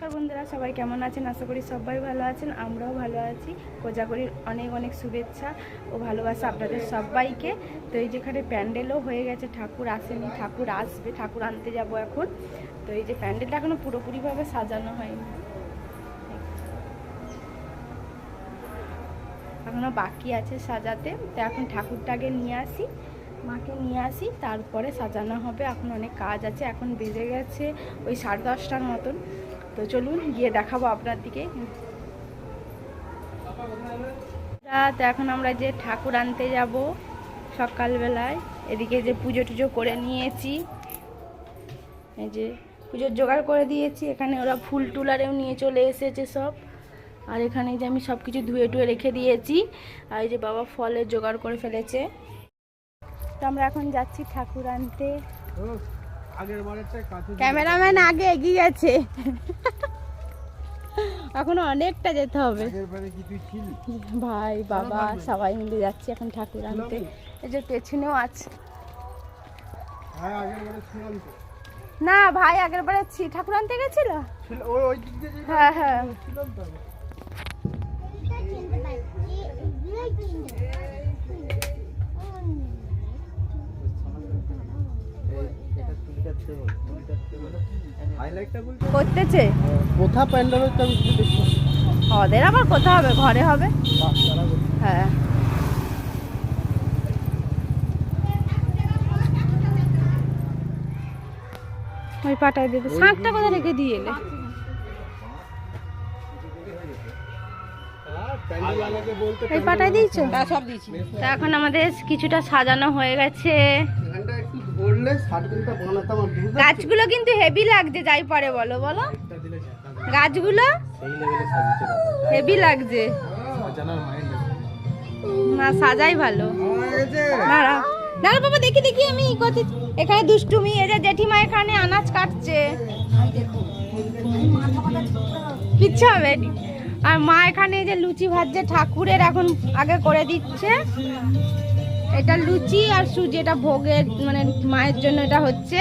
নমস্কার বন্ধুরা, সবাই কেমন আছেন? আশা করি সবাই ভালো আছেন, আমরাও ভালো আছি। কোজাগরির অনেক অনেক শুভেচ্ছা ও ভালোবাসা আপনাদের সবাইকে। তো এই যেখানে প্যান্ডেলও হয়ে গেছে, ঠাকুর আসেনি, ঠাকুর আসবে, ঠাকুর আনতে যাব এখন। তো এই যে প্যান্ডেলটা এখনও পুরোপুরিভাবে সাজানো হয়নি। এখনও বাকি আছে সাজাতে। তো এখন ঠাকুরটাকে নিয়ে আসি, মাকে নিয়ে আসি, তারপরে সাজানো হবে। এখন অনেক কাজ আছে, এখন বেজে গেছে ওই সাড়ে দশটার মতন। তো চলুন গিয়ে দেখাবো আপনার দিকে। তো এখন আমরা যে ঠাকুর আনতে যাব সকালবেলায়, এদিকে যে পুজো টুজো করে নিয়েছি। এই যে পুজোর জোগাড় করে দিয়েছি, এখানে ওরা ফুল টুলারেও নিয়ে চলে এসেছে সব। আর এখানে যে আমি সব কিছু ধুয়ে টুয়ে রেখে দিয়েছি, আর এই যে বাবা ফলের জোগাড় করে ফেলেছে। তো আমরা এখন যাচ্ছি ঠাকুর আনতে। আগের ক্যামেরাম্যান আগে এগিয়ে গেছে। এখনও অনেকটা যেতে হবে। আগের বারে কি তুই ছিলি? ভাই বাবা সবাই মিলে যাচ্ছি এখন ঠাকুর আনতে। এই যে পেছনেও আছে। হ্যাঁ না ভাই আগের বারে ঠাকুর আনতে গেছিল? হ্যাঁ হ্যাঁ। করতেছে? কোথা প্যান্ডেল হচ্ছে আমি ওদের আবার কোথাও হবে? ঘরে হবে? হ্যাঁ। ওই পাটায় দিতে শাঁখটা কোথায় রেখে দিয়ে এলে? হ্যাঁ, এই পাটায় দিয়েছ? সব দিয়েছি। তা এখন আমাদের কিছুটা সাজানো হয়ে গেছে। ধরলে সার্কেলটা বানাতাম আর বুঝতে গাছগুলো কিন্তু হেভি লাগছে, যাই পারে বলো বলো। গাছগুলো হেভি লাগছে। না, সাজাই ভালো। দাঁড়া দাঁড়া বাবা, দেখি দেখি আমি এখানে দুষ্টুমি, এই যে জেঠিমা এখানে আনাজ কাটছে। কিচ্ছু হবে। আর মা এখানে যে লুচি ভাজছে, ঠাকুরের এখন আগে করে দিচ্ছে। এটা লুচি আর এটা ভোগের মানে মায়ের জন্য এটা হচ্ছে।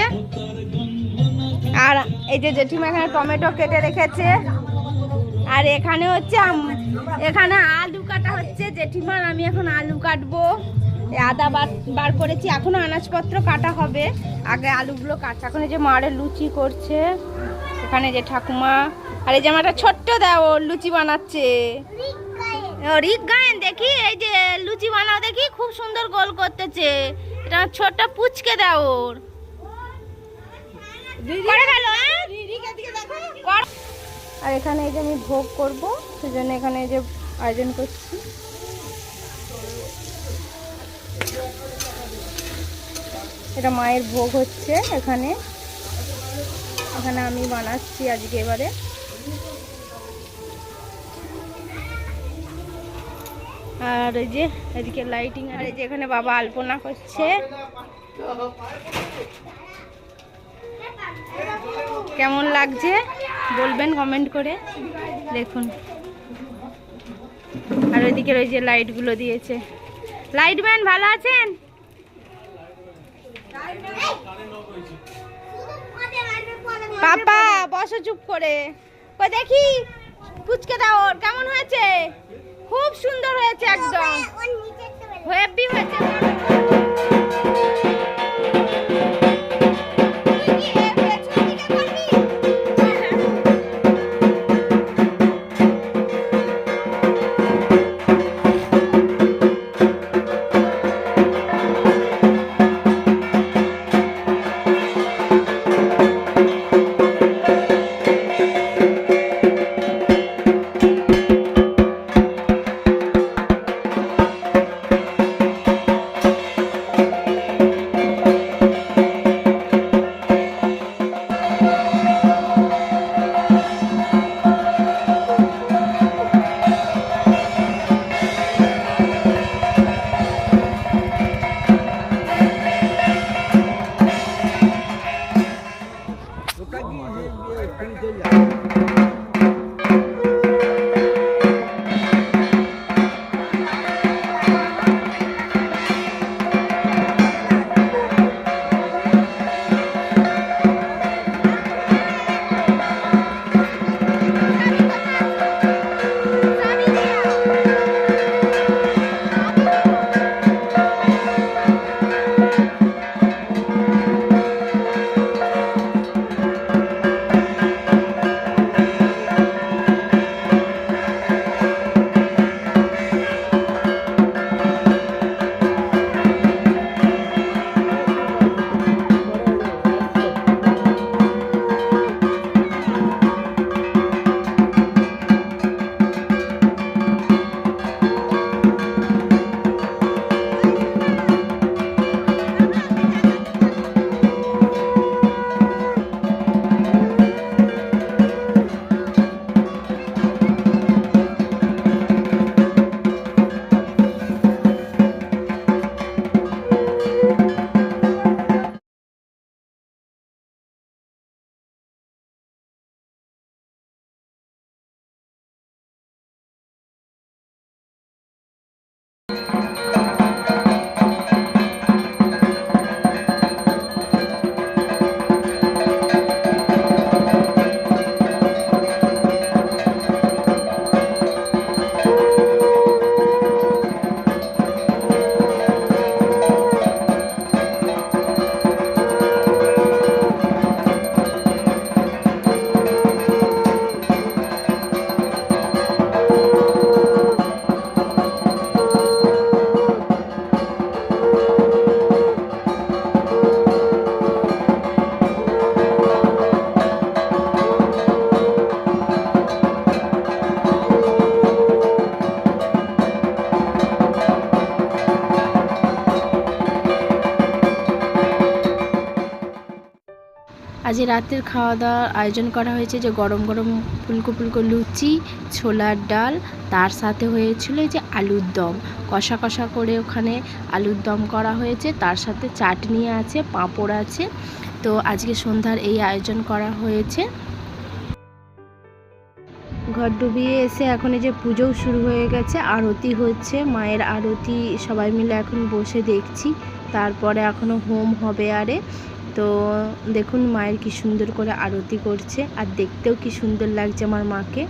আর এই যে জেঠিমা এখানে টমেটো কেটে রেখেছে। আর এখানে হচ্ছে এখানে আলু কাটা হচ্ছে। জেঠিমার আমি এখন আলু কাটবো। আদা বার বার করেছি। এখনও আনাজপত্র কাটা হবে। আগে আলুগুলো কাটছে। এখন যে মারে লুচি করছে। এখানে যে ঠাকুমা। আর এই যে আমার ছোট্ট দেও লুচি বানাচ্ছে। রিক গায়েন দেখি এই যে লুচি বানাও দেখি খুব সুন্দর গোল করতেছে। এটা ছোট্ট পুচকে দাও ওর। হ্যাঁ? আর এখানে এই যে আমি ভোগ করব সেজন্য এখানে এই যে আয়োজন করছি। এটা মায়ের ভোগ হচ্ছে এখানে। এখানে আমি বানাচ্ছি আজকে এবারে। আর এই যে, এদিকে লাইটিং আর এই যে এখানে বাবা আলপনা করছে। কেমন লাগছে? বলবেন কমেন্ট করে। দেখুন। আর ওইদিকে ওই যে লাইটগুলো দিয়েছে। লাইট ম্যান ভালো আছেন? পাপা, বসো চুপ করে। দেখি পুচকে দাও কেমন হয়েছে? খুব সুন্দর হয়েছে একদম। হেভি হয়েছে। আজ রাতের খাওয়া দাওয়ার আয়োজন করা হয়েছে যে গরম গরম ফুলকো ফুলকো লুচি, ছোলার ডাল, তার সাথে হয়েছিল যে আলুর দম। কষা কষা করে ওখানে আলুর দম করা হয়েছে, তার সাথে চাটনি আছে, পাঁপড় আছে। তো আজকে সন্ধ্যার এই আয়োজন করা হয়েছে। ঘর ডুবিয়ে এসে এখন এই যে পুজোও শুরু হয়ে গেছে, আরতি হচ্ছে, মায়ের আরতি সবাই মিলে এখন বসে দেখছি। তারপরে এখনও হোম হবে আরে। তো দেখুন মায়ের কি সুন্দর করে আরতি করছে আর দেখতেও কি সুন্দর লাগছে আমার মাকে।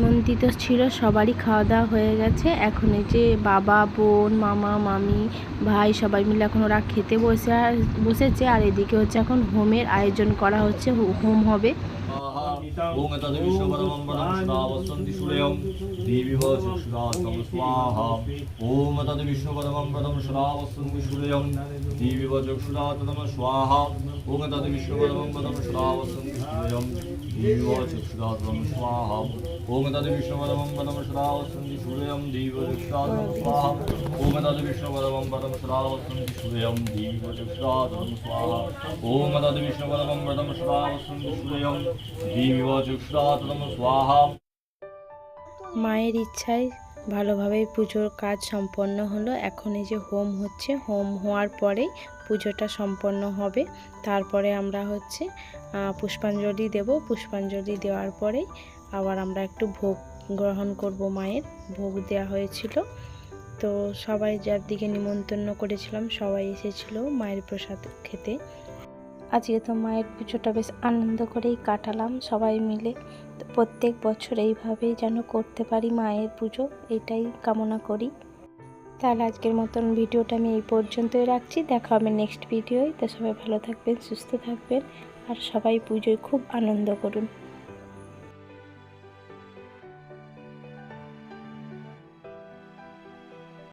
নিমন্ত্রিত ছিল, সবারই খাওয়া দাওয়া হয়ে গেছে। এখন এই যে বাবা, বোন, মামা, মামি, ভাই সবাই মিলে এখন ওরা খেতে বসে বসেছে। আর এদিকে হচ্ছে এখন হোমের আয়োজন করা হচ্ছে হোম হবে। ॐ तद् विश्वपरमं पदं श्रावस्तन्ति सूर्यं देवीव चक्षुरात्मं स्वाहा ॐ तद् विश्वपरमं पदं श्रावस्तन्ति सूर्यं देवीव चक्षुरात्मं स्वाहा ॐ तद् विश्वपरमं पदं श्रावस्तन्ति सूर्यं देवीव चक्षुरात्मं स्वाहा ॐ तद् विश्वपरमं पदं श्रावस्तन्ति सूर्यं देवीव चक्षुरात्मं स्वाहा ॐ तद् विश्वपरमं पदं श्रावस्तन्ति सूर्यं देवीव चक्षुरात्मं स्वाहा ॐ तद् विश्वपरमं पदं श्रावस्तन्ति सूर्यं देवीव चक्षुरात्मं स्वाहा মায়ের ইচ্ছায় ভালোভাবে পুজোর কাজ সম্পন্ন হলো এখন এই যে হোম হচ্ছে হোম হওয়ার পরে পুজোটা সম্পন্ন হবে। তারপরে আমরা হচ্ছে পুষ্পাঞ্জলি দেব। পুষ্পাঞ্জলি দেওয়ার পরেই আবার আমরা একটু ভোগ গ্রহণ করব মায়ের। ভোগ দেওয়া হয়েছিল। তো সবাই যার দিকে নিমন্ত্রণ করেছিলাম, সবাই এসেছিল মায়ের প্রসাদ খেতে। আজকে তো মায়ের পুজোটা বেশ আনন্দ করেই কাটালাম সবাই মিলে। প্রত্যেক বছর এইভাবেই যেন করতে পারি মায়ের পুজো, এটাই কামনা করি। তাহলে আজকের মতন ভিডিওটা আমি এই পর্যন্তই রাখছি। দেখা হবে নেক্সট ভিডিওয় তো সবাই ভালো থাকবেন, সুস্থ থাকবেন। আর সবাই পুজোয় খুব আনন্দ করুন।